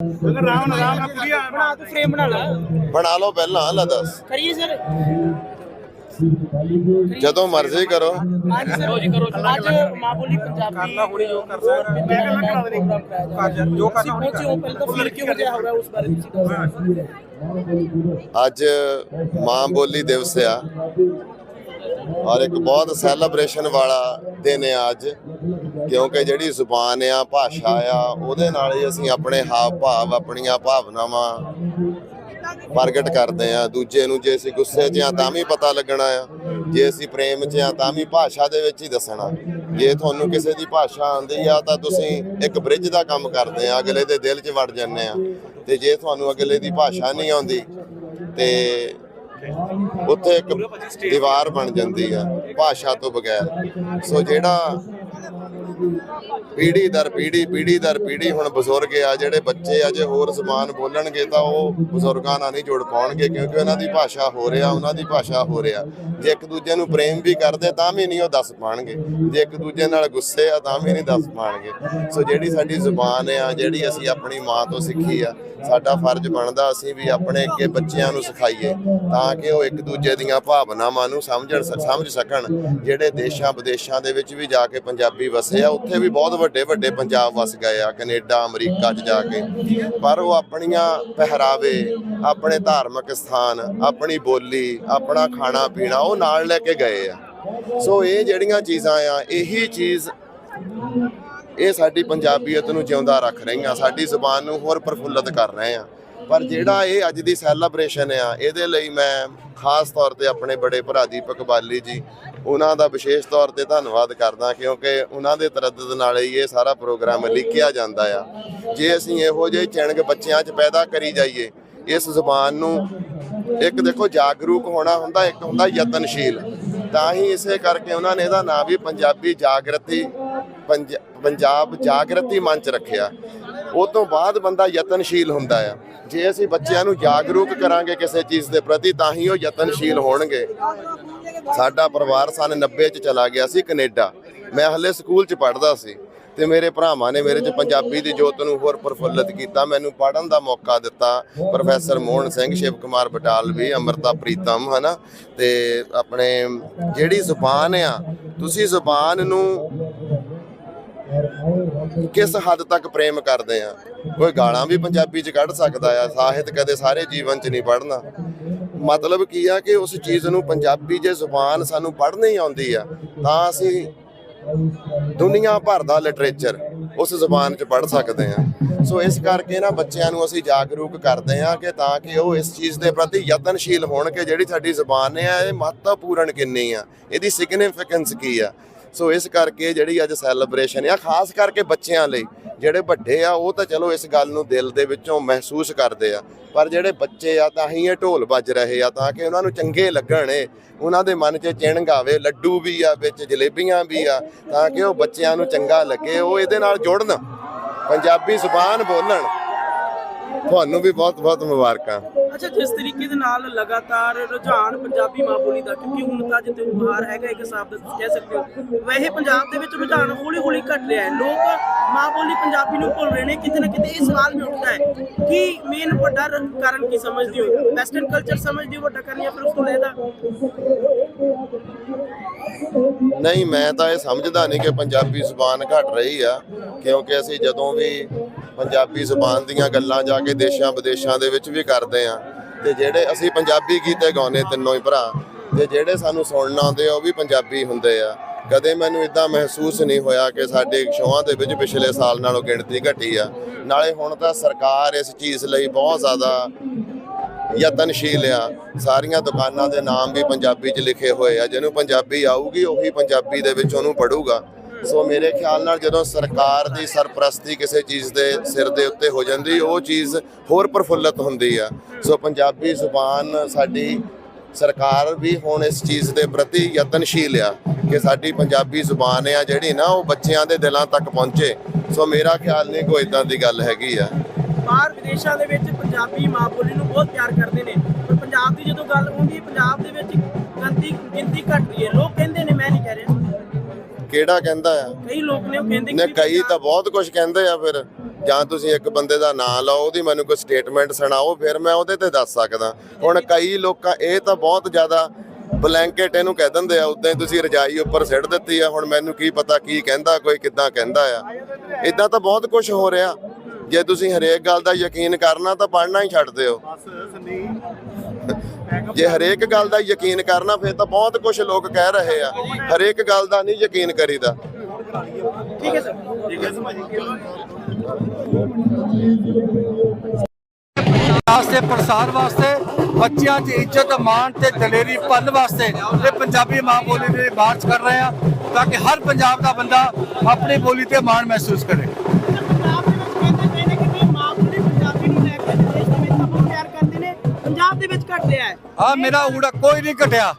ਰਾਮ ਰਾਮ ਬਣਾ ਤੂੰ ਫਰੇਮ ਬਣਾ ਲਾ। ਬਣਾ ਲਓ ਪਹਿਲਾਂ ਲੈ ਦੱਸ। ਕਰੀਏ ਸਰ? ਜਦੋਂ ਮਰਜ਼ੀ ਕਰੋ। ਅੱਜ ਸਰ ਜੀ ਕਰੋ ਅੱਜ ਮਾਂ ਬੋਲੀ ਪੰਜਾਬੀ ਕਰਨਾ ਹੁਣੀ ਜੋ ਕਰ ਸਕਦਾ ਮੈਂ ਕਹਿੰਦਾ ਕਰਾ ਦੇ ਪ੍ਰੋਗਰਾਮ ਜੋ ਕਰਨਾ ਹੁਣੀ ਪਹੁੰਚੇ ਹੋ ਪਹਿਲਾਂ ਤਾਂ ਫੀਲ ਕਿਉਂ ਜਿਹਾ ਹੋ ਰਿਹਾ ਉਸ ਬਾਰੇ ਤੁਸੀਂ? ਅੱਜ ਮਾਂ ਬੋਲੀ ਦਿਵਸ ਆ। ਔਰ ਇੱਕ ਬਹੁਤ ਸੈਲੀਬ੍ਰੇਸ਼ਨ ਵਾਲਾ ਦਿਨ ਆ ਅੱਜ। ਕਿਉਂਕਿ ਜਿਹੜੀ ਜ਼ੁਬਾਨ ਆ, ਭਾਸ਼ਾ ਆ, ਉਹਦੇ ਨਾਲ ਹੀ ਅਸੀਂ ਆਪਣੇ ਹਾਵ ਭਾਵ, ਆਪਣੀਆਂ ਭਾਵਨਾਵਾਂ ਪ੍ਰਗਟ ਕਰਦੇ ਆ। ਦੂਜੇ ਨੂੰ ਜੇ ਅਸੀਂ ਗੁੱਸੇ 'ਚ ਆ, ਤਾਂ ਵੀ ਪਤਾ ਲੱਗਣਾ ਆ। ਜੇ ਅਸੀਂ ਪ੍ਰੇਮ 'ਚ ਆ, ਤਾਂ ਵੀ ਭਾਸ਼ਾ ਦੇ ਵਿੱਚ ਹੀ ਦੱਸਣਾ। ਜੇ ਤੁਹਾਨੂੰ ਕਿਸੇ ਦੀ ਭਾਸ਼ਾ ਆਉਂਦੀ ਆ, ਤਾਂ ਤੁਸੀਂ ਇੱਕ ਬ੍ਰਿਜ ਦਾ ਕੰਮ ਕਰਦੇ ਆ, ਅਗਲੇ ਦੇ ਦਿਲ 'ਚ ਵੜ ਜਾਂਦੇ ਆ। ਤੇ ਜੇ ਤੁਹਾਨੂੰ ਅਗਲੇ ਦੀ ਭਾਸ਼ਾ ਨਹੀਂ ਆਉਂਦੀ, ਤੇ ਉੱਥੇ ਇੱਕ ਦੀਵਾਰ ਬਣ ਜਾਂਦੀ ਆ, ਭਾਸ਼ਾ ਤੋਂ ਬਗੈਰ। ਸੋ ਜਿਹੜਾ ਪੀੜੀ ਦਰ ਪੀੜੀ ਪੀੜੀ ਦਰ ਪੀੜੀ ਹੁਣ ਬਜ਼ੁਰਗ ਆ, ਜਿਹੜੇ ਬੱਚੇ ਆ, ਜੇ ਹੋਰ ਜ਼ਬਾਨ ਬੋਲਣਗੇ ਤਾਂ ਉਹ ਬਜ਼ੁਰਗਾਂ ਨਾਲ ਨਹੀਂ ਜੁੜ ਪਾਉਣਗੇ ਕਿਉਂਕਿ ਉਹਨਾਂ ਦੀ ਭਾਸ਼ਾ ਹੋ ਰਿਹਾ, ਉਹਨਾਂ ਦੀ ਭਾਸ਼ਾ ਹੋ ਰਿਹਾ। ਜੇ ਇੱਕ ਦੂਜੇ ਨੂੰ ਪ੍ਰੇਮ ਵੀ ਕਰਦੇ ਤਾਂ ਵੀ ਨਹੀਂ ਉਹ ਦੱਸ ਪਾਣਗੇ ਜੇ ਇੱਕ ਦੂਜੇ ਨਾਲ ਗੁੱਸੇ ਆ ਤਾਂ ਵੀ ਨਹੀਂ ਦੱਸ ਪਾਣਗੇ ਸੋ ਜਿਹੜੀ ਸਾਡੀ ਜ਼ੁਬਾਨ ਆ, ਜਿਹੜੀ ਅਸੀਂ ਆਪਣੀ ਮਾਂ ਤੋਂ ਸਿੱਖੀ ਆ, ਸਾਡਾ ਫਰਜ਼ ਬਣਦਾ ਅਸੀਂ ਵੀ ਆਪਣੇ ਅੱਗੇ ਬੱਚਿਆਂ ਨੂੰ ਸਿਖਾਈਏ ਤਾਂ ਕਿ ਉਹ ਇੱਕ ਦੂਜੇ ਦੀਆਂ ਭਾਵਨਾਵਾਂ ਨੂੰ ਸਮਝਣ, ਸਮਝ ਸਕਣ, ਜਿਹੜੇ ਦੇਸ਼ਾਂ ਵਿਦੇਸ਼ਾਂ ਦੇ ਵਿੱਚ ਵੀ ਜਾ ਕੇ ਪੰਜਾਬੀ ਵਸੇ ਆ, ਉੱਥੇ ਵੀ ਬਹੁਤ ਵੱਡੇ ਵੱਡੇ ਪੰਜਾਬ ਵਸ ਗਏ ਆ, ਕੈਨੇਡਾ, ਅਮਰੀਕਾ 'ਚ ਜਾ ਕੇ। ਪਰ ਉਹ ਆਪਣੀਆਂ ਪਹਿਰਾਵੇ, ਆਪਣੇ ਧਾਰਮਿਕ ਸਥਾਨ, ਆਪਣੀ ਬੋਲੀ, ਆਪਣਾ ਖਾਣਾ ਪੀਣਾ, ਉਹ ਨਾਲ ਲੈ ਕੇ ਗਏ ਆ। ਸੋ ਇਹ ਜਿਹੜੀਆਂ ਚੀਜ਼ਾਂ ਆ, ਇਹੀ ਚੀਜ਼ ਇਹ ਸਾਡੀ ਪੰਜਾਬੀਅਤ ਨੂੰ ਜਿਉਂਦਾ ਰੱਖ ਰਹੀਆਂ, ਸਾਡੀ ਜ਼ੁਬਾਨ ਨੂੰ ਹੋਰ ਪ੍ਰਫੁੱਲਤ ਕਰ ਰਹੇ ਆ। ਪਰ ਜਿਹੜਾ ਇਹ ਅੱਜ ਦੀ ਸੈਲੀਬ੍ਰੇਸ਼ਨ ਆ, ਇਹਦੇ ਲਈ ਮੈਂ ਖਾਸ ਤੌਰ ਤੇ ਆਪਣੇ ਬੜੇ ਭਰਾ ਦੀਪਕ ਬਾਲੀ ਜੀ, ਉਹਨਾਂ ਦਾ ਵਿਸ਼ੇਸ਼ ਤੌਰ ਤੇ ਧੰਨਵਾਦ ਕਰਦਾ ਕਿਉਂਕਿ ਉਹਨਾਂ ਦੇ ਤਰੱਦਦ ਨਾਲ ਹੀ ਇਹ ਸਾਰਾ ਪ੍ਰੋਗਰਾਮ ਲਿਖਿਆ ਜਾਂਦਾ ਆ। ਜੇ ਅਸੀਂ ਇਹੋ ਜਿਹੇ ਚਿਣਗ ਬੱਚਿਆਂ 'ਚ ਪੈਦਾ ਕਰੀ ਜਾਈਏ, ਇਸ ਜ਼ੁਬਾਨ ਨੂੰ ਇੱਕ ਦੇਖੋ ਜਾਗਰੂਕ ਹੋਣਾ ਹੁੰਦਾ, ਇੱਕ ਹੁੰਦਾ ਯਤਨਸ਼ੀਲ। ਤਾਂ ਹੀ ਇਸੇ ਕਰਕੇ ਉਹਨਾਂ ਨੇ ਇਹਦਾ ਨਾਮ ਵੀ ਪੰਜਾਬੀ ਜਾਗਰਤੀ ਪੰਜਾਬ ਜਾਗਰਤੀ ਮੰਚ ਰੱਖਿਆ। ਉਹ ਤੋਂ ਬਾਅਦ ਬੰਦਾ ਯਤਨਸ਼ੀਲ ਹੁੰਦਾ ਆ। ਜੇ ਅਸੀਂ ਬੱਚਿਆਂ ਨੂੰ ਜਾਗਰੂਕ ਕਰਾਂਗੇ ਕਿਸੇ ਚੀਜ਼ ਦੇ ਪ੍ਰਤੀ, ਤਾਂ ਹੀ ਉਹ ਯਤਨਸ਼ੀਲ ਹੋਣਗੇ। ਸਾਡਾ ਪਰਿਵਾਰ ਸਨ 90 ਚ ਚਲਾ ਗਿਆ ਸੀ ਕੈਨੇਡਾ। ਮੈਂ ਹਲੇ ਸਕੂਲ ਚ ਪੜ੍ਹਦਾ ਸੀ ਤੇ ਮੇਰੇ ਭਰਾਵਾਂ ਨੇ ਮੇਰੇ ਚ ਪੰਜਾਬੀ ਦੀ ਜੋਤ ਨੂੰ ਹੋਰ ਪ੍ਰਫੁੱਲਤ ਕੀਤਾ। ਮੈਨੂੰ ਪੜ੍ਹਨ ਦਾ ਮੌਕਾ ਦਿੱਤਾ ਪ੍ਰੋਫੈਸਰ ਮੋਹਨ ਸਿੰਘ, ਸ਼ਿਵ ਕੁਮਾਰ ਬਟਾਲਵੀ, ਅਮਰਤਾ ਪ੍ਰੀਤਮ, ਹਨਾ? ਤੇ ਆਪਣੇ ਜਿਹੜੀ ਜ਼ੁਬਾਨ ਆ, ਤੁਸੀਂ ਜ਼ੁਬਾਨ ਨੂੰ ਕਿਸ ਹੱਦ ਤੱਕ ਪ੍ਰੇਮ ਕਰਦੇ ਆ? ਕੋਈ ਗਾਲਾਂ ਵੀ ਪੰਜਾਬੀ ਚ ਕੱਢ ਸਕਦਾ ਆ, ਸਾਹਿਤ ਕਦੇ ਸਾਰੇ ਜੀਵਨ ਚ ਨਹੀਂ ਪੜ੍ਹਨਾ। ਮਤਲਬ ਕੀ ਆ ਕਿ ਉਸ ਚੀਜ਼ ਨੂੰ ਪੰਜਾਬੀ ਜੇ ਜ਼ੁਬਾਨ ਸਾਨੂੰ ਪੜ੍ਹਨੀ ਆਉਂਦੀ ਆ, ਤਾਂ ਅਸੀਂ ਦੁਨੀਆ ਭਰ ਦਾ ਲਿਟਰੇਚਰ ਉਸ ਜ਼ੁਬਾਨ 'ਚ ਪੜ੍ਹ ਸਕਦੇ ਆ। ਸੋ ਇਸ ਕਰਕੇ ਨਾ ਬੱਚਿਆਂ ਨੂੰ ਅਸੀਂ ਜਾਗਰੂਕ ਕਰਦੇ ਆ ਕਿ ਤਾਂ ਕਿ ਉਹ ਇਸ ਚੀਜ਼ ਦੇ ਪ੍ਰਤੀ ਯਤਨਸ਼ੀਲ ਹੋਣ ਕਿ ਜਿਹੜੀ ਸਾਡੀ ਜ਼ੁਬਾਨ ਹੈ ਇਹ ਮਹੱਤਵਪੂਰਨ ਕਿੰਨੀ ਆ? ਇਹਦੀ ਸਿਗਨੀਫੀਕੈਂਸ ਕੀ ਆ? ਸੋ ਇਸ ਕਰਕੇ ਜਿਹੜੀ ਅੱਜ ਸੈਲੀਬ੍ਰੇਸ਼ਨ ਆ, ਖਾਸ ਕਰਕੇ ਬੱਚਿਆਂ ਲਈ, ਜਿਹੜੇ ਵੱਡੇ ਆ, ਉਹ ਤਾਂ ਚਲੋ ਇਸ ਗੱਲ ਨੂੰ ਦਿਲ ਦੇ ਵਿੱਚੋਂ ਮਹਿਸੂਸ ਕਰਦੇ ਆ। ਪਰ ਜਿਹੜੇ ਬੱਚੇ ਆ, ਤਾਂ ਹੀ ਇਹ ਢੋਲ ਵੱਜ ਰਹੇ ਆ, ਤਾਂ ਕਿ ਉਹਨਾਂ ਨੂੰ ਚੰਗੇ ਲੱਗਣ ਇਹ ਉਹਨਾਂ ਦੇ ਮਨ 'ਚ ਚਿਣਗ ਆਵੇ ਲੱਡੂ ਵੀ ਆ, ਵਿੱਚ ਜਲੇਬੀਆਂ ਵੀ ਆ, ਤਾਂ ਕਿ ਉਹ ਬੱਚਿਆਂ ਨੂੰ ਚੰਗਾ ਲੱਗੇ, ਉਹ ਇਹਦੇ ਨਾਲ ਜੁੜਨ। ਪੰਜਾਬੀ ਜ਼ੁਬਾਨ ਬੋਲਣ। ਤੁਹਾਨੂੰ ਵੀ ਬਹੁਤ ਬਹੁਤ ਮੁਬਾਰਕਾਂ। ਅੱਛਾ ਜਿਸ ਤਰੀਕੇ ਦੇ ਨਾਲ ਲਗਾਤਾਰ ਰੁਝਾਨ ਪੰਜਾਬੀ ਮਾਂ ਬੋਲੀ ਦਾ ਕਿਉਂਕਿ ਹੁਣ ਤਾਂ ਜਿੱਤੇ ਉਭਾਰ ਹੈਗਾ ਇੱਕ ਹਿਸਾਬ ਦਾ ਤੁਸੀਂ ਕਹਿ ਸਕਦੇ ਹੋ। ਵੈਸੇ ਪੰਜਾਬ ਦੇ ਵਿੱਚ ਰੁਝਾਨ ਹੌਲੀ ਹੌਲੀ ਘਟ ਰਿਹਾ ਹੈ। ਲੋਕ ਮਾਂ ਬੋਲੀ ਪੰਜਾਬੀ ਨੂੰ ਭੁੱਲ ਰਹੇ ਨੇ ਕਿਤੇ ਨਾ ਕਿਤੇ ਇਹ ਸਵਾਲ ਵੀ ਉੱਠਦਾ ਹੈ ਕਿ ਮੇਨ ਵੱਡਾ ਕਾਰਨ ਕੀ ਸਮਝਦੇ ਹੋ? ਵੈਸਟਰਨ ਕਲਚਰ ਸਮਝਦੇ ਹੋ ਵੱਡਾ ਕਾਰਨ ਜਾਂ ਫਿਰ ਉਸ ਤੋਂ ਲੈਦਾ? ਨਹੀਂ ਮੈਂ ਤਾਂ ਇਹ ਸਮਝਦਾ ਨਹੀਂ ਕਿ ਪੰਜਾਬੀ ਜ਼ੁਬਾਨ ਘਟ ਰਹੀ ਆ ਕਿਉਂਕਿ ਅਸੀਂ ਜਦੋਂ ਵੀ ਪੰਜਾਬੀ ਜ਼ੁਬਾਨ ਦੀਆਂ ਗੱਲਾਂ ਜਾ ਕੇ ਦੇਸ਼ਾਂ ਵਿਦੇਸ਼ਾਂ ਦੇ ਵਿੱਚ ਵੀ ਕਰਦੇ ਆ। ਤੇ ਜਿਹੜੇ ਅਸੀਂ ਪੰਜਾਬੀ ਗੀਤੇ ਗਾਉਨੇ ਤਿੰਨੋਂ ਹੀ ਭਰਾ। ਤੇ ਜਿਹੜੇ ਸਾਨੂੰ ਸੁਣਨ ਆਉਂਦੇ ਆ, ਉਹ ਵੀ ਪੰਜਾਬੀ ਹੁੰਦੇ ਆ। ਕਦੇ ਮੈਨੂੰ ਇਦਾਂ ਮਹਿਸੂਸ ਨਹੀਂ ਹੋਇਆ ਕਿ ਸਾਡੇ ਸ਼ੋਆਂ ਦੇ ਵਿੱਚ ਪਿਛਲੇ ਸਾਲ ਨਾਲੋਂ ਗਿਣਤੀ ਘਟੀ ਆ। ਨਾਲੇ ਹੁਣ ਤਾਂ ਸਰਕਾਰ ਇਸ ਚੀਜ਼ ਲਈ ਬਹੁਤ ਜ਼ਿਆਦਾ ਯਤਨਸ਼ੀਲ ਆ। ਸਾਰੀਆਂ ਦੁਕਾਨਾਂ ਦੇ ਨਾਮ ਵੀ ਪੰਜਾਬੀ 'ਚ ਲਿਖੇ ਹੋਏ ਆ। ਜਿਹਨੂੰ ਪੰਜਾਬੀ ਆਊਗੀ, ਉਹੀ ਪੰਜਾਬੀ ਦੇ ਵਿੱਚ ਉਹਨੂੰ ਪੜੂਗਾ ਸੋ ਮੇਰੇ ਖਿਆਲ ਨਾਲ ਜਦੋਂ ਸਰਕਾਰ ਦੀ ਸਰਪ੍ਰਸਤੀ ਕਿਸੇ ਚੀਜ਼ ਦੇ ਸਿਰ ਦੇ ਉੱਤੇ ਹੋ ਜਾਂਦੀ, ਉਹ ਚੀਜ਼ ਹੋਰ ਪ੍ਰਫੁੱਲਤ ਹੁੰਦੀ ਆ। ਸੋ ਪੰਜਾਬੀ ਜ਼ੁਬਾਨ ਸਾਡੀ ਸਰਕਾਰ ਵੀ ਹੁਣ ਇਸ ਚੀਜ਼ ਦੇ ਪ੍ਰਤੀ ਯਤਨਸ਼ੀਲ ਆ ਕਿ ਸਾਡੀ ਪੰਜਾਬੀ ਜ਼ੁਬਾਨ ਆ ਜਿਹੜੀ ਨਾ, ਉਹ ਬੱਚਿਆਂ ਦੇ ਦਿਲਾਂ ਤੱਕ ਪਹੁੰਚੇ। ਸੋ ਮੇਰਾ ਖਿਆਲ ਨਹੀਂ ਕੋਈ ਇਦਾਂ ਦੀ ਗੱਲ ਹੈਗੀ ਆ। ਬਾਹਰ ਵਿਦੇਸ਼ਾਂ ਦੇ ਵਿੱਚ ਪੰਜਾਬੀ ਮਾਂ ਬੋਲੀ ਨੂੰ ਬਹੁਤ ਪਿਆਰ ਕਰਦੇ ਨੇ। ਪਰ ਪੰਜਾਬ ਦੀ ਜਦੋਂ ਗੱਲ ਹੁੰਦੀ ਹੈ, ਪੰਜਾਬ ਦੇ ਵਿੱਚ ਗਿਣਤੀ ਗਿਣਤੀ ਘਟ ਰਹੀ ਹੈ। ਲੋਕ ਕਿਹੜਾ ਕਹਿੰਦਾ ਆ? ਕਈ ਲੋਕ ਨੇ ਉਹ ਕਹਿੰਦੇ ਨੇ ਕਈ ਤਾਂ ਬਹੁਤ ਕੁਝ ਕਹਿੰਦੇ ਆ ਫਿਰ। ਜਾਂ ਤੁਸੀਂ ਇੱਕ ਬੰਦੇ ਦਾ ਨਾਂ ਲਓ ਉਹਦੀ ਮੈਨੂੰ ਕੋਈ ਸਟੇਟਮੈਂਟ ਸੁਣਾਓ ਫਿਰ ਮੈਂ ਉਹਦੇ ਤੇ ਦੱਸ ਸਕਦਾ। ਹੁਣ ਕਈ ਲੋਕਾਂ ਇਹ ਤਾਂ ਬਹੁਤ ਜ਼ਿਆਦਾ ਬਲੈਂਕਟ ਇਹਨੂੰ ਕਹਿ ਦਿੰਦੇ ਆ ਉਦਾਂ ਹੀ ਤੁਸੀਂ ਰਜਾਈ ਉੱਪਰ ਸਿੱਟ ਦਿੱਤੀ ਆ ਹੁਣ ਮੈਨੂੰ ਕੀ ਪਤਾ ਕੀ ਕਹਿੰਦਾ ਕੋਈ ਕਿੱਦਾਂ ਕਹਿੰਦਾ ਆ। ਇਦਾਂ ਤਾਂ ਬਹੁਤ ਕੁਝ ਹੋ ਰਿਹਾ। ਜੇ ਤੁਸੀਂ ਹਰੇਕ ਗੱਲ ਦਾ ਯਕੀਨ ਕਰਨਾ ਤਾਂ ਪੜ੍ਹਨਾ ਹੀ ਛੱਡ ਦਿਓ। ਜੇ ਹਰੇਕ ਗੱਲ ਦਾ ਯਕੀਨ ਕਰਨਾ ਫਿਰ ਤਾਂ ਬਹੁਤ ਕੁਝ ਲੋਕ ਕਹਿ ਰਹੇ ਆ। ਹਰੇਕ ਗੱਲ ਦਾ ਨਹੀਂ ਯਕੀਨ ਕਰੀਦਾ। ਠੀਕ ਹੈ ਸਰ। ਠੀਕ ਹੈ ਪ੍ਰਸਾਰ ਵਾਸਤੇ ਬੱਚਿਆਂ 'ਚ ਇੱਜ਼ਤ ਮਾਣ ਤੇ ਦਲੇਰੀ ਭਰਨ ਵਾਸਤੇ ਇਹ ਪੰਜਾਬੀ ਮਾਂ ਬੋਲੀ ਦੇ ਮਾਰਚ ਕਰ ਰਹੇ ਆ ਤਾਂ ਕਿ ਹਰ ਪੰਜਾਬ ਦਾ ਬੰਦਾ ਆਪਣੀ ਬੋਲੀ ਤੇ ਮਾਣ ਮਹਿਸੂਸ ਕਰੇ। ਪੰਜਾਬ ਦੇ ਵਿੱਚ ਘਟ ਰਿਹਾ ਹੈ। ਆ ਮੇਰਾ ਊੜਾ ਕੋਈ ਨਹੀਂ ਘਟਿਆ।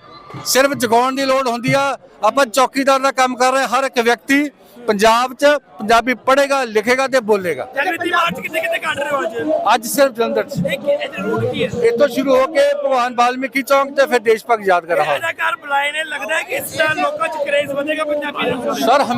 ਸਿਰਫ ਜਗਾਉਣ ਦੀ ਲੋੜ ਹੁੰਦੀ ਆ। ਆਪਾਂ ਚੌਕੀਦਾਰ ਦਾ ਕੰਮ ਕਰ ਰਹੇ। ਹਰ ਇੱਕ ਵਿਅਕਤੀ ਪੰਜਾਬ 'ਚ ਪੰਜਾਬੀ ਪੜ੍ਹੇਗਾ ਲਿਖੇਗਾ ਤੇ ਬੋਲੇਗਾ। ਜਗਤੀ ਮਾਰਚ ਕਿੱਥੇ ਕਿੱਥੇ ਕੱਢ ਰਹੇ ਹੋ ਅੱਜ? ਅੱਜ ਸਿਰਫ ਜਲੰਧਰ 'ਚ। ਇਹ ਕੀ- ਇਹ ਰੂਟ ਕੀ ਹੈ? ਇੱਥੋਂ ਸ਼ੁਰੂ ਹੋ ਕੇ ਭਗਵਾਨ ਵਾਲਮੀਕੀ ਚੌਂਕ ਤੇ ਫਿਰ ਦੇਸ਼ ਭਗਤ ਯਾਦ ਕਰ ਰਹਾ ਅਦਾਕਾਰ ਬੁਲਾਏ ਨੇ। ਲੱਗਦਾ ਹੈ ਕਿ ਇਸ ਤਰ੍ਹਾਂ ਲੋਕਾਂ 'ਚ ਕਰੇਜ਼ ਵਧੇਗਾ ਪੰਜਾਬੀ ਦਾ ਸਰ ਹਮੇ